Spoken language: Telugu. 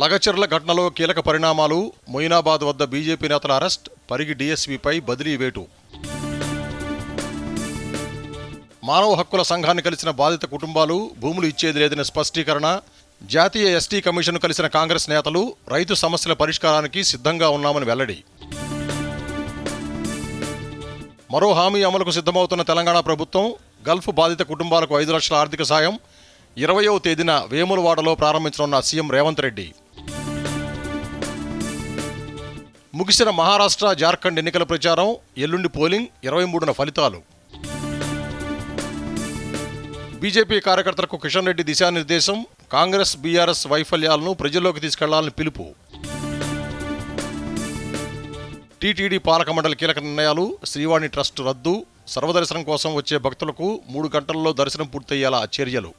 లగచర్ల ఘటనలో కీలక పరిణామాలు. మొయినాబాద్ వద్ద బీజేపీ నేతల అరెస్ట్ పరిగి డీఎస్పీపై బదిలీ వేటు. మానవ హక్కుల సంఘాన్ని కలిసిన బాధిత కుటుంబాలు భూములు ఇచ్చేది లేదని స్పష్టీకరణ. జాతీయ ఎస్టీ కమిషన్ కలిసిన కాంగ్రెస్ నేతలు రైతు సమస్యల పరిష్కారానికి సిద్ధంగా ఉన్నామని వెల్లడి. మరో హామీ అమలుకు సిద్ధమవుతున్న తెలంగాణ ప్రభుత్వం గల్ఫ్ బాధిత కుటుంబాలకు ఐదు లక్షల ఆర్థిక సాయం. ఇరవయో తేదీన వేములవాడలో ప్రారంభించనున్న సీఎం రేవంత్ రెడ్డి. ముగిసిన మహారాష్ట్ర జార్ఖండ్ ఎన్నికల ప్రచారం ఎల్లుండి పోలింగ్ ఇరవై మూడున ఫలితాలు. బీజేపీ కార్యకర్తలకు కిషన్ రెడ్డి దిశానిర్దేశం కాంగ్రెస్ బీఆర్ఎస్ వైఫల్యాలను ప్రజల్లోకి తీసుకెళ్ళాలని పిలుపు. టీటీడీ పాలక మండలి కీలక నిర్ణయాలు శ్రీవాణి ట్రస్ట్ రద్దు సర్వదర్శనం కోసం వచ్చే భక్తులకు మూడు గంటల్లో దర్శనం పూర్తయ్యేలా చర్యలు.